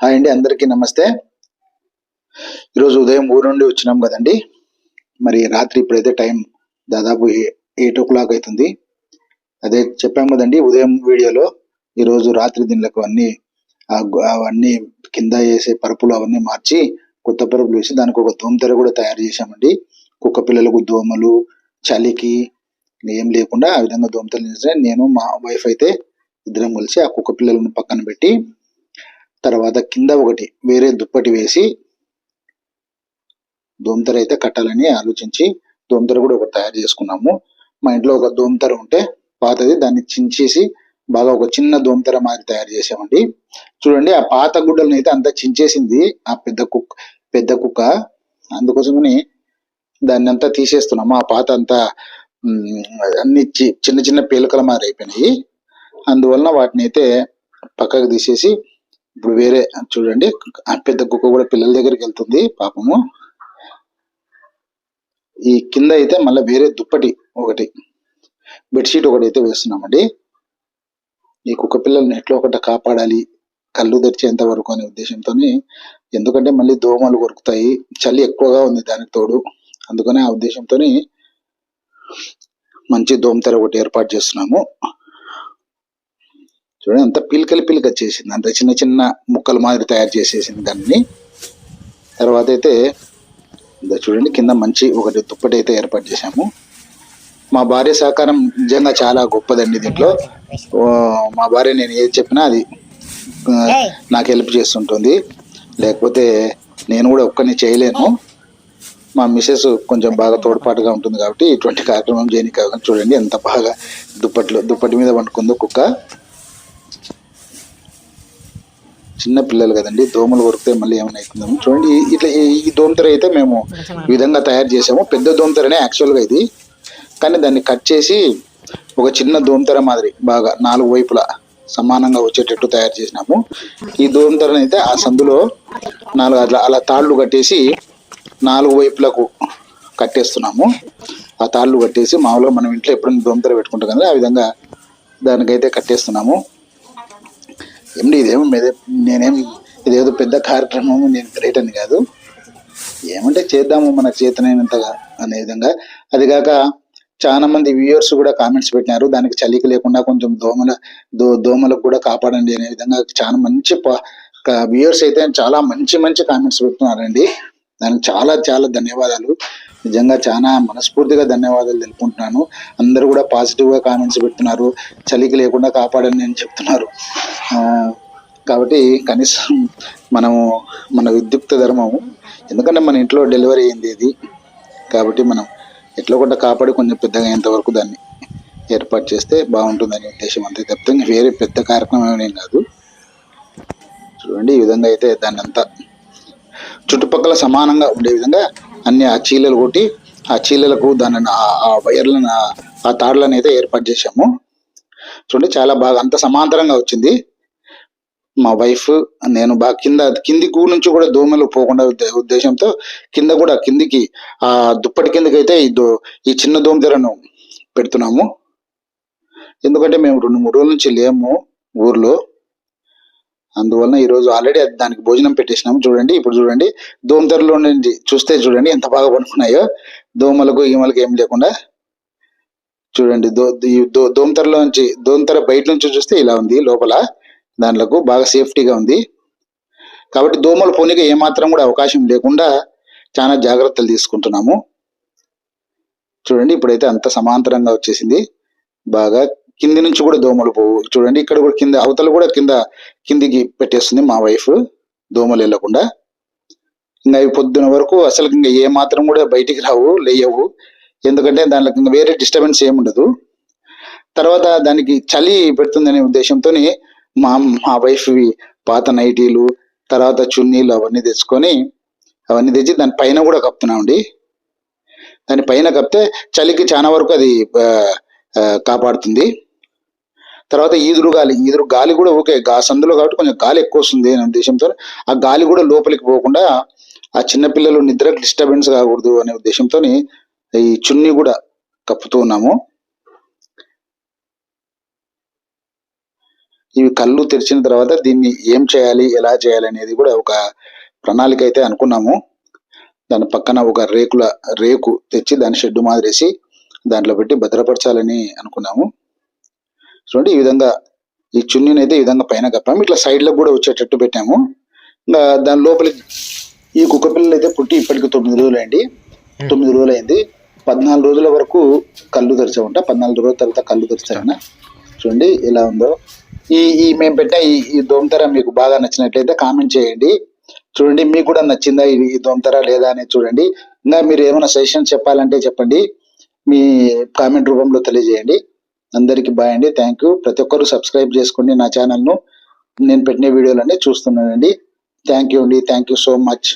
Hi అండి అందరికీ నమస్తే. ఈరోజు ఉదయం ఊరు నుండి వచ్చినాం కదండి. మరి రాత్రి ఇప్పుడైతే టైం దాదాపు ఎయిట్ ఓ క్లాక్ అవుతుంది. అదే చెప్పాం కదండి ఉదయం వీడియోలో ఈరోజు రాత్రి దీనిలకు అన్ని అవన్నీ కింద వేసే పరుపులు అవన్నీ మార్చి కొత్త పరుపులు వేసి దానికి ఒక దోమతెర కూడా తయారు చేశామండి. కుక్క పిల్లలకు దోమలు చలికి ఏం లేకుండా ఆ విధంగా దోమతలు నేను మా వైఫ్ అయితే ఇద్దరం కలిసి ఆ కుక్క పిల్లలను పక్కన పెట్టి తర్వాత కింద ఒకటి వేరే దుప్పటి వేసి దోమతర అయితే కట్టాలని ఆలోచించి దోమతెర కూడా ఒకటి తయారు చేసుకున్నాము. మా ఇంట్లో ఒక దోమతెర ఉంటే పాతది దాన్ని చించేసి బాగా ఒక చిన్న దోమతెర మాదిరి తయారు చేసామండి. చూడండి ఆ పాత గుడ్డలను అయితే అంతా చించేసింది ఆ పెద్ద కుక్క పెద్ద కుక్క. అందుకోసమని దాన్ని అంతా తీసేస్తున్నాము. ఆ పాత అంతా అన్ని చిన్న చిన్న పేలుకల మాదిరి అయిపోయినాయి. అందువలన వాటిని అయితే పక్కకు తీసేసి ఇప్పుడు వేరే చూడండి పెద్ద కుక్క కూడా పిల్లల దగ్గరికి వెళ్తుంది పాపము. ఈ కింద అయితే మళ్ళీ వేరే దుప్పటి ఒకటి బెడ్షీట్ ఒకటి అయితే వేస్తున్నామండి. ఈ కుక్క పిల్లల్ని ఎట్లా ఒకటి కాపాడాలి కళ్ళు తెరిచేంత వరకు అనే ఉద్దేశంతో ఎందుకంటే మళ్ళీ దోమలు కొరుకుతాయి చలి ఎక్కువగా ఉంది దానికి తోడు. అందుకనే ఆ ఉద్దేశంతో మంచి దోమతెర ఒకటి ఏర్పాటు చేస్తున్నాము. చూడండి అంత పిలకలు పిలక చేసింది. అంత చిన్న చిన్న ముక్కలు మాదిరి తయారు చేసేసింది దాన్ని. తర్వాత అయితే చూడండి కింద మంచి ఒకటి దుప్పటి అయితే ఏర్పాటు చేశాము. మా భార్య సహకారం నిజంగా చాలా గొప్పదండి దీంట్లో. మా భార్య నేను ఏది చెప్పినా అది నాకు హెల్ప్ చేస్తుంటుంది. లేకపోతే నేను కూడా ఒక్కని చేయలేను. మా మిసెస్ కొంచెం బాగా తోడ్పాటుగా ఉంటుంది కాబట్టి ఇటువంటి కార్యక్రమం అవకాశం చూడండి ఎంత బాగా దుప్పట్లో దుప్పటి మీద వండుకుందో కుక్క. చిన్న పిల్లలు కదండి దోమలు కొరికితే మళ్ళీ ఏమైనా అవుతుందేమో చూడండి. ఇట్లా ఈ- ఈ దోమతెర అయితే మేము ఈ విధంగా తయారు చేసాము పెద్ద దోమతెరనే యాక్చువల్గా ఇది. కానీ దాన్ని కట్ చేసి ఒక చిన్న దోమతెర మాదిరి బాగా నాలుగు వైపులా సమానంగా వచ్చేటట్టు తయారు చేసినాము. ఈ దోమతెరని అయితే ఆ సందులో నాలుగు అట్లా అలా తాళ్ళు కట్టేసి నాలుగు వైపులకు కట్టేస్తున్నాము. ఆ తాళ్ళు కట్టేసి మామూలుగా మనం ఇంట్లో ఎప్పుడైనా దోమతెర పెట్టుకుంటాం కదా ఆ విధంగా దానికైతే కట్టేస్తున్నాము. ఏమండి ఇదేమి మీదే నేనేం ఇదేదో పెద్ద కార్యక్రమం నేను గ్రేట్ అని కాదు. ఏమంటే చేద్దాము మన చేతనైనంతగా అనే విధంగా. అది కాక చాలా మంది వ్యూయర్స్ కూడా కామెంట్స్ పెట్టినారు. దానికి చలికి లేకుండా కొంచెం దోమల దో దోమలకు కూడా కాపాడండి అనే విధంగా చాలా మంచి వ్యూయర్స్ అయితే చాలా మంచి మంచి కామెంట్స్ పెడుతున్నారండి. దానికి చాలా చాలా ధన్యవాదాలు. నిజంగా చాలా మనస్ఫూర్తిగా ధన్యవాదాలు తెలుపుకుంటున్నాను. అందరూ కూడా పాజిటివ్గా కామెంట్స్ పెడుతున్నారు. చలికి లేకుండా కాపాడని నేను చెప్తున్నారు. కాబట్టి కనీసం మనము మన విద్యుక్త ధర్మము ఎందుకంటే మన ఇంట్లో డెలివరీ అయింది ఇది. కాబట్టి మనం ఎట్లా కూడా కాపాడి కొంచెం పెద్దగా అయ్యేంత వరకు దాన్ని ఏర్పాటు చేస్తే బాగుంటుందనే ఉద్దేశం అంతే తప్పితే వేరే పెద్ద కార్యక్రమం ఏం కాదు. చూడండి ఈ విధంగా అయితే దాన్ని అంతా చుట్టుపక్కల సమానంగా ఉండే విధంగా అన్ని ఆ చీలలు కొట్టి ఆ చీలలకు దానిని ఆ- వైర్లను ఆ- తాడులను అయితే ఏర్పాటు చేశాము. చూడండి చాలా బాగా అంత సమాంతరంగా వచ్చింది. మా వైఫ్ నేను బాగా కింద కింది కూ నుంచి కూడా దోమలు పోకుండా ఉద్దేశంతో కింద కూడా కిందికి ఆ దుప్పటి కిందకి అయితే ఈ దో ఈ చిన్న దోమ తెరను పెడుతున్నాము. ఎందుకంటే మేము రెండు మూడు రోజుల నుంచి లేము ఊర్లో. అందువలన ఈరోజు ఆల్రెడీ దానికి భోజనం పెట్టేసినాము. చూడండి ఇప్పుడు చూడండి దోమతెరలో నుంచి చూస్తే చూడండి ఎంత బాగా పడుకున్నాయో. దోమలకు ఈమలకు ఏం లేకుండా చూడండి దో ఈ దో- దోమతెరలో నుంచి దోమతెర బయట నుంచి చూస్తే ఇలా ఉంది లోపల దాంట్లకు బాగా సేఫ్టీగా ఉంది. కాబట్టి దోమలు పోనీకి ఏమాత్రం కూడా అవకాశం లేకుండా చాలా జాగ్రత్తలు తీసుకుంటున్నాము. చూడండి ఇప్పుడైతే అంత సమాంతరంగా వచ్చేసింది. బాగా కింది నుంచి కూడా దోమలు పోవు. చూడండి ఇక్కడ కూడా కింద అవతల కూడా కింద కిందికి పెట్టేస్తుంది మా వైఫ్. దోమలు వెళ్ళకుండా. ఇంకా అవి పొద్దున వరకు అసలు ఇంకా ఏ మాత్రం కూడా బయటికి రావు లేయవు. ఎందుకంటే దాంట్లో ఇంకా వేరే డిస్టర్బెన్స్ ఏముండదు తర్వాత దానికి చలి పెడుతుందనే ఉద్దేశంతో మా మా వైఫ్ పాత నైటీలు తర్వాత చున్నీలు అవన్నీ తెచ్చుకొని అవన్నీ తెచ్చి దాని పైన కూడా కప్తున్నామండి దాని పైన కప్తే చలికి చాలా వరకు అది కాపాడుతుంది. తర్వాత ఈదురు గాలి ఈదురు గాలి కూడా ఓకే గా సందులో కాబట్టి కొంచెం గాలి ఎక్కువ వస్తుంది అనే ఉద్దేశంతో ఆ గాలి కూడా లోపలికి పోకుండా ఆ చిన్నపిల్లలు నిద్ర నిద్రకు డిస్టర్బెన్స్ కాకూడదు అనే ఉద్దేశంతో ఈ చున్నీ కూడా కప్పుతూ ఉన్నాము. ఇవి కళ్ళు తెరిచిన తర్వాత దీన్ని ఏం చేయాలి ఎలా చేయాలి అనేది కూడా ఒక ప్రణాళిక అయితే అనుకున్నాము. దాని పక్కన ఒక రేకుల రేకు తెచ్చి దాని షెడ్డు మాదిరేసి దాంట్లో పెట్టి భద్రపరచాలని అనుకున్నాము. చూడండి ఈ విధంగా ఈ చున్నీని అయితే ఈ విధంగా పైన కప్పాము. ఇట్లా లో కూడా వచ్చేటట్టు పెట్టాము. ఇంకా దాని లోపలి ఈ కుక్క పిల్లలు అయితే పుట్టి ఇప్పటికి తొమ్మిది రోజులు అయింది తొమ్మిది రోజులు అయింది పద్నాలుగు రోజుల వరకు కళ్ళు తెరిచామంట. పద్నాలుగు రోజుల తర్వాత కళ్ళు తెరిచామన్న చూడండి ఎలా ఉందో. ఈ ఈ మేము పెట్టిన ఈ ఈ దోమతెర మీకు బాగా నచ్చినట్లయితే కామెంట్ చేయండి. చూడండి మీకు కూడా నచ్చిందా ఈ ఈ దోమతెర లేదా అనేది చూడండి. ఇంకా మీరు ఏమైనా సజెషన్ చెప్పాలంటే చెప్పండి. మీ కామెంట్ రూపంలో తెలియజేయండి. అందరికీ బాయ్ అండి. థ్యాంక్ యూ ప్రతి ఒక్కరు సబ్స్క్రైబ్ చేసుకోండి నా ఛానల్ను నేను పెట్టిన వీడియోలన్నీ చూస్తున్నానండి. థ్యాంక్ యూ అండి. Thank you so much